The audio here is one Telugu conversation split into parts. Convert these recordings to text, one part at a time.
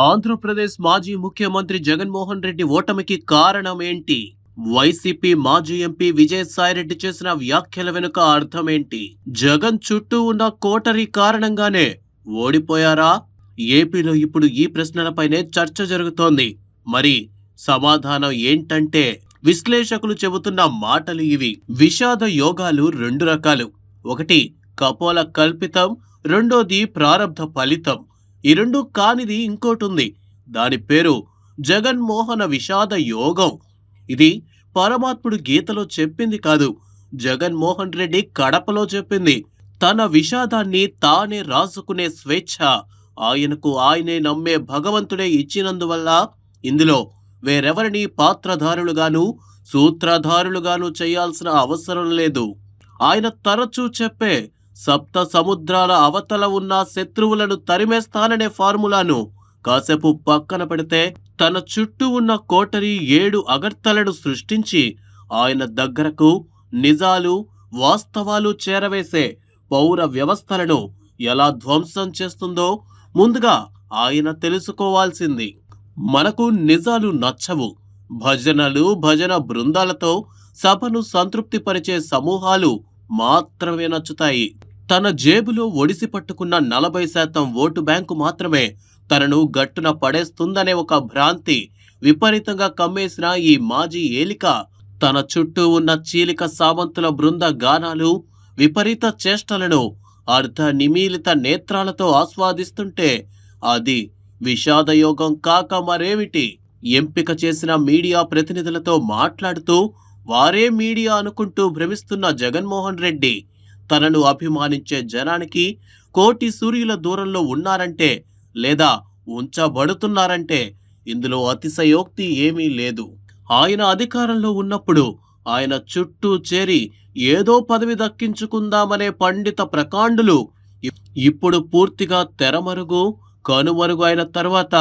ఆంధ్రప్రదేశ్ మాజీ ముఖ్యమంత్రి జగన్మోహన్ రెడ్డి ఓటమికి కారణం ఏంటి వైసీపీ మాజీ ఎంపీ విజయసాయిరెడ్డి చేసిన వ్యాఖ్యల వెనుక అర్థమేంటి? జగన్ చుట్టూ ఉన్న కోటరీ కారణంగానే ఓడిపోయారా? ఏపీలో ఇప్పుడు ఈ ప్రశ్నలపైనే చర్చ జరుగుతోంది. మరి సమాధానం ఏంటంటే విశ్లేషకులు చెబుతున్న మాటలు ఇవి. విషాద యోగాలు రెండు రకాలు. ఒకటి కపోల కల్పితం. రెండోది ప్రారంభ ఫలితం. ఈ రెండు కానిది ఇంకోటి ఉంది దాని పేరు జగన్మోహన విషాద యోగం. ఇది పరమాత్ముడు గీతలో చెప్పింది కాదు. జగన్మోహన్ రెడ్డి కడపలో చెప్పింది. తన విషాదాన్ని తానే రాసుకునే స్వేచ్ఛ. ఆయనకు ఆయనే నమ్మే భగవంతుడే ఇచ్చినందువల్ల ఇందులో వేరెవరిని పాత్రధారులుగాను సూత్రధారులుగాను చేయాల్సిన అవసరం లేదు. ఆయన తరచూ చెప్పే సప్త సముద్రాల అవతల ఉన్న శత్రువులను తరిమేస్తాననే ఫార్ములాను. కాసేపు పక్కన పెడితే తన చుట్టూ ఉన్న కోటరి ఏడు అగర్తలను సృష్టించి ఆయన దగ్గరకు నిజాలు వాస్తవాలు చేరవేసే పౌర వ్యవస్థలను ఎలా ధ్వంసం చేస్తుందో ముందుగా ఆయన తెలుసుకోవాల్సింది. మనకు నిజాలు నచ్చవు. భజనలు భజన బృందాలతో సభను సంతృప్తిపరిచే సమూహాలు మాత్రమే నచ్చుతాయి. తన జేబులో ఒడిసి పట్టుకున్న నలభై శాతం ఓటు బ్యాంకు మాత్రమే తనను గట్టున పడేస్తుందనే ఒక భ్రాంతి విపరీతంగా కమ్మేసిన ఈ మాజీ ఏలిక. తన చుట్టూ ఉన్న చీలిక సామంతుల బృంద గానాలు విపరీత చేష్టలను అర్ధ నిమీలిత నేత్రాలతో ఆస్వాదిస్తుంటే అది విషాదయోగం కాక మరేమిటి? ఎంపిక చేసిన మీడియా ప్రతినిధులతో మాట్లాడుతూ వారే మీడియా అనుకుంటూ భ్రమిస్తున్న జగన్మోహన్ రెడ్డి తనను అభిమానించే జనానికి కోటి సూర్యుల దూరంలో ఉన్నారంటే లేదా ఉంచబడుతున్నారంటే ఇందులో అతిశయోక్తి ఏమీ లేదు. ఆయన అధికారంలో ఉన్నప్పుడు ఆయన చుట్టూ చేరి ఏదో పదవి దక్కించుకుందామనే పండిత ప్రకాండులు ఇప్పుడు పూర్తిగా తెరమరుగు కనుమరుగు అయిన తర్వాత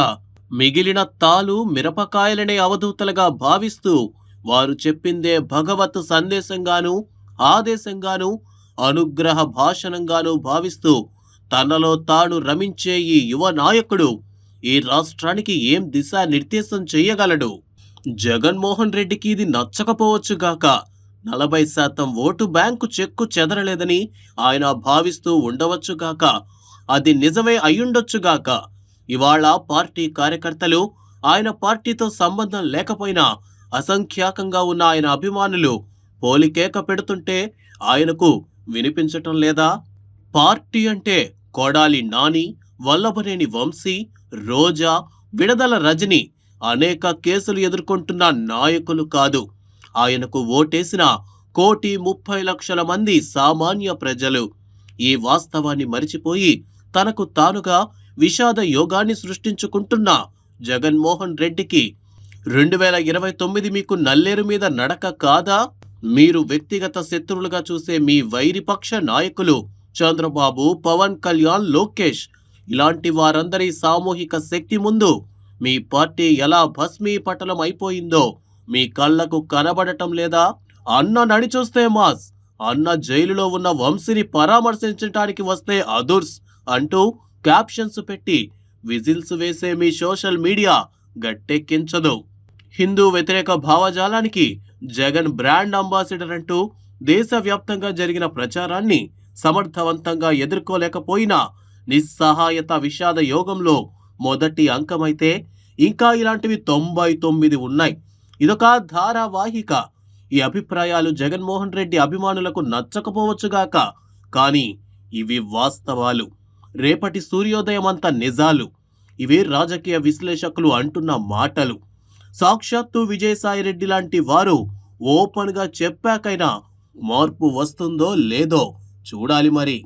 మిగిలిన తాలు మిరపకాయలనే అవధూతలుగా భావిస్తూ వారు చెప్పిందే భగవత్ సందేశంగాను ఆదేశంగాను అనుగ్రహ భాషణంగాను భావిస్తూ తనలో తాను రమించే ఈ యువ నాయకుడు ఈ రాష్ట్రానికి ఏం దిశానిర్దేశం చేయగలడు? జగన్మోహన్ రెడ్డికి ఇది నచ్చకపోవచ్చుగాక నలభై శాతం ఓటు బ్యాంకు చెక్కు చెదరలేదని ఆయన భావిస్తూ ఉండవచ్చుగాక అది నిజమే అయ్యుండొచ్చుగాక ఇవాళ పార్టీ కార్యకర్తలు ఆయన పార్టీతో సంబంధం లేకపోయినా అసంఖ్యాకంగా ఉన్న ఆయన అభిమానులు పోలికేక పెడుతుంటే ఆయనకు వినిపించటం లేదా? పార్టీ అంటే కొడాలి నాని వల్లభనేని వంశీ రోజా విడదల రజని అనేక కేసులు ఎదుర్కొంటున్న నాయకులు కాదు. ఆయనకు ఓటేసిన కోటి ముప్పై లక్షల మంది సామాన్య ప్రజలు. ఈ వాస్తవాన్ని మరిచిపోయి తనకు తానుగా విషాద యోగాన్ని సృష్టించుకుంటున్న జగన్మోహన్ రెడ్డికి రెండు వేల ఇరవై తొమ్మిది మీకు నల్లేరు మీద నడక కాదా? మీరు వ్యక్తిగత శత్రువులుగా చూసే మీ వైరిపక్ష నాయకులు చంద్రబాబు పవన్ కళ్యాణ్ లోకేష్. ఇలాంటి వారందరి సామూహిక శక్తి ముందు మీ పార్టీ ఎలా భస్మీపటలం అయిపోయిందో మీ కళ్ళకు కనబడటం లేదా? అన్న నడిచొస్తే మాస్. అన్న జైలులో ఉన్న వంశీని పరామర్శించడానికి వస్తే అదుర్స్ అంటూ క్యాప్షన్స్ పెట్టి విజిల్స్ వేసే మీ సోషల్ మీడియా గట్టెక్కించదు. హిందూ వ్యతిరేక భావజాలానికి జగన్ బ్రాండ్ అంబాసిడర్ అంటూ దేశవ్యాప్తంగా జరిగిన ప్రచారాన్ని సమర్థవంతంగా ఎదుర్కోలేకపోయినా నిస్సహాయత విషాద యోగంలో మొదటి అంకమైతే ఇంకా ఇలాంటివి తొంభై తొమ్మిది ఉన్నాయి. ఇదొక ధారావాహిక. ఈ అభిప్రాయాలు జగన్మోహన్ రెడ్డి అభిమానులకు నచ్చకపోవచ్చుగాక కానీ ఇవి వాస్తవాలు. రేపటి సూర్యోదయం అంత నిజాలు. ఇవి రాజకీయ విశ్లేషకులు అంటున్న మాటలు. సాక్షాత్తు విజయసాయిరెడ్డి లాంటి వారు ఓపెన్గా చెప్పాకైనా మార్పు వస్తుందో లేదో చూడాలి మరి.